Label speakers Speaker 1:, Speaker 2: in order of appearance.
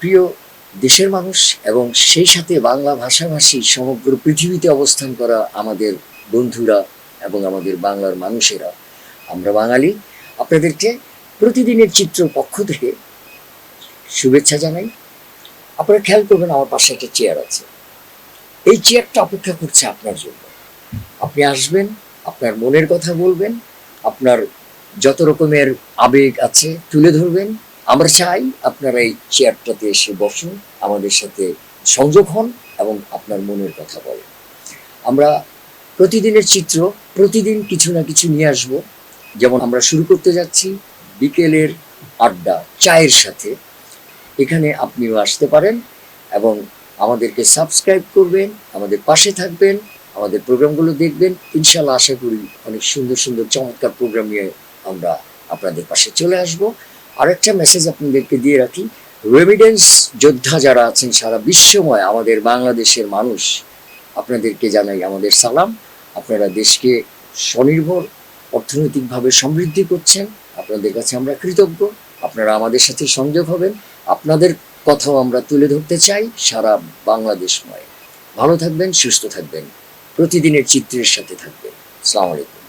Speaker 1: প্রিয় দেশের মানুষ এবং সেই সাথে বাংলা ভাষাভাষী সমগ্র পৃথিবীতে অবস্থান করা আমাদের বন্ধুরা এবং আমাদের বাংলার মানুষেরা। আমরা বাঙালি, আপনাদেরকে প্রতিদিনের চিত্র পক্ষ থেকে শুভেচ্ছা জানাই। আপনারা খেয়াল করবেন আমার পাশে একটা চেয়ার আছে। এই চেয়ারটা অপেক্ষা করছে আপনার জন্য। আপনি আসবেন, আপনার মনের কথা বলবেন, আপনার যত রকমের আবেগ আছে তুলে ধরবেন আমরা চাই আপনারা এই চেয়ারটাতে এসে বসুন, আমাদের সাথে সংযোগ হন এবং আপনার মনের কথা বলেন। আমরা প্রতিদিনের চিত্র, প্রতিদিন কিছু না কিছু নিয়ে আসব। যেমন আমরা শুরু করতে যাচ্ছি বিকেলের আড্ডা, চায়ের সাথে। এখানে আপনিও আসতে পারেন এবং আমাদেরকে সাবস্ক্রাইব করবেন, আমাদের পাশে থাকবেন, আমাদের প্রোগ্রামগুলো দেখবেন। ইনশাল্লাহ আশা করি অনেক সুন্দর সুন্দর, চমৎকার প্রোগ্রাম নিয়ে আমরা আপনাদের পাশে চলে আসব। আরেকটা মেসেজ আপনাদেরকে দিয়ে রাখি। রেমিডেন্স যোদ্ধা যারা আছেন সারা বিশ্বময়, আমাদের বাংলাদেশের মানুষ, আপনাদেরকে জানাই আমাদের সালাম। আপনারা দেশকে স্বনির্ভর, অর্থনৈতিকভাবে সমৃদ্ধি করছেন। আপনাদের কাছে আমরা কৃতজ্ঞ। আপনারা আমাদের সাথে সংযোগ হবেন। আপনাদের কথাও আমরা তুলে ধরতে চাই সারা বাংলাদেশময়। ভালো থাকবেন, সুস্থ থাকবেন। প্রতিদিনের চিত্রের সাথে থাকবেন। আলাইকুম।